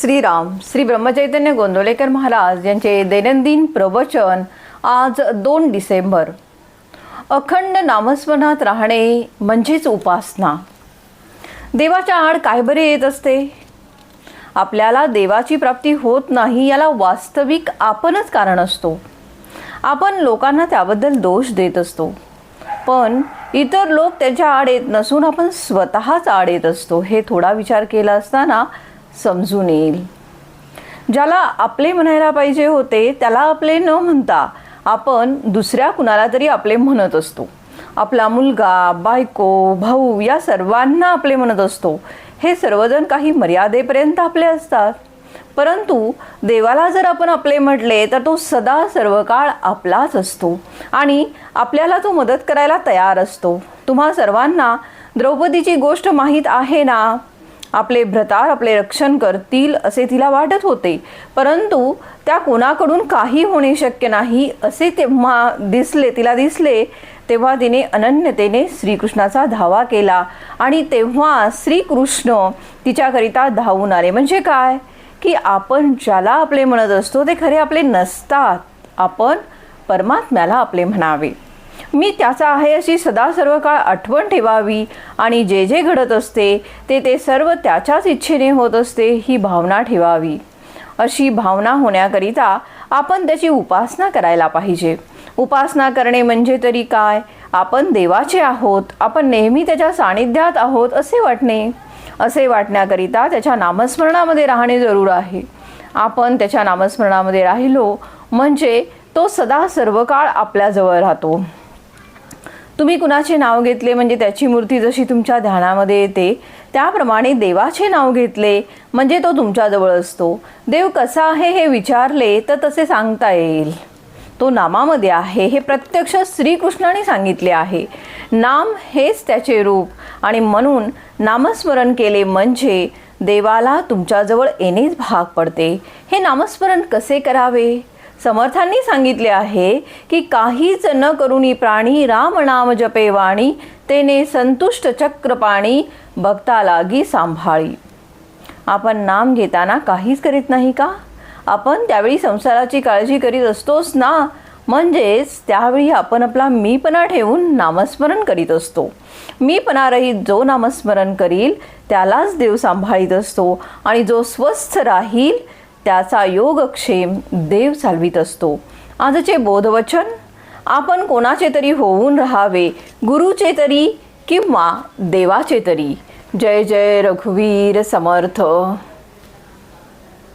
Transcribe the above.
श्रीराम श्री ब्रह्मचैतन्य गोंदवलेकर महाराज यांचे दैनंदिन प्रवचन आज दोन डिसेंबर. अखंड नामस्मरणात राहणे म्हणजेच उपासना. देवाच्या आड काय बरे येत असते? आपल्याला देवाची प्राप्ती होत नाही याला वास्तविक आपणच कारण असतो. आपण लोकांना त्याबद्दल दोष देत असतो. पण इतर लोक त्याच्या आड येत नसून आपण स्वतःच आड येत असतो हे थोडा विचार केला असताना समजून येईल. ज्याला आपले म्हणायला पाहिजे होते त्याला आपले न म्हणता आपण दुसऱ्या कुणाला तरी आपले म्हणत असतो. आपला मुलगा बायको भाऊ या सर्वांना आपले म्हणत असतो. हे सर्वजण काही मर्यादेपर्यंत आपले असतात. परंतु देवाला जर आपण आपले म्हटले तर तो सदा सर्व काळ आपलाच असतो आणि आपल्याला तो मदत करायला तयार असतो. तुम्हा सर्वांना द्रौपदीची गोष्ट माहीत आहे ना? आपले भ्रतार आपले रक्षण करतील असे तिला वाटत होते. परंतु त्या कोणाकडून काही होणे शक्य नाही असे तेव्हा दिसले तिला दिसले तेव्हा तिने अनन्यतेने श्रीकृष्णाचा धावा केला आणि तेव्हा श्रीकृष्ण तिच्याकरिता धावून आले. म्हणजे काय? की आपण ज्याला आपले म्हणत असतो ते खरे आपले नसतात. आपण परमात्म्याला आपले म्हणावे. मी त्याचा आहे अशी सदा सर्व काळ आठवण ठेवावी आणि जे जे घडत असते ते ते सर्व त्याच्याच इच्छेने होत असते ही भावना ठेवावी. अशी भावना होण्याकरिता आपण त्याची उपासना करायला पाहिजे. उपासना करणे म्हणजे तरी काय? आपण देवाचे आहोत आपण नेहमी त्याच्या सानिध्यात आहोत असे वाटणे. असे वाटण्याकरिता त्याच्या नामस्मरणामध्ये राहणे जरूर आहे. आपण त्याच्या नामस्मरणामध्ये राहिलो म्हणजे तो सदा सर्व काळ आपल्याजवळ राहतो. तुम्ही कुणाचे नाव घेतले? म्हणजे त्याची मूर्ती जशी तुमच्या ध्यानामध्ये येते त्याप्रमाणे देवाचे नाव घेतले. म्हणजे तो तुमच्याजवळ असतो. देव कसा आहे हे विचारले तर तसे सांगता येईल. तो नामामध्ये आहे हे प्रत्यक्ष श्रीकृष्णाने सांगितले आहे. नाम हेच त्याचे रूप. आणि म्हणून नामस्मरण केले म्हणजे देवाला तुमच्याजवळ येणेच भाग पडते. हे नामस्मरण कसे करावे? समर्थांनी सांगितले आहे की काहीच न करुणी प्राणी राम नाम जपे वाणी तेने संतुष्ट चक्रपाणी भक्ता लागी सांभाळी. आपण नाम घेताना काहीच करीत नाही का? आपण त्यावेळी संसाराची काळजी करीत असतोच ना? म्हणजेच त्यावेळी आपण आपला मीपणा ठेवून नामस्मरण करीत असतो. मीपणा जो नामस्मरण करील त्यालाच देव सांभाळीत असतो आणि जो स्वस्थ राहील त्याचा योगक्षेम देव चालवित असतो. आजचे बोधवचन आपण कोणाचे तरी होऊन राहावे गुरुचे तरी किंवा देवाचे तरी. जय जय रघुवीर समर्थ.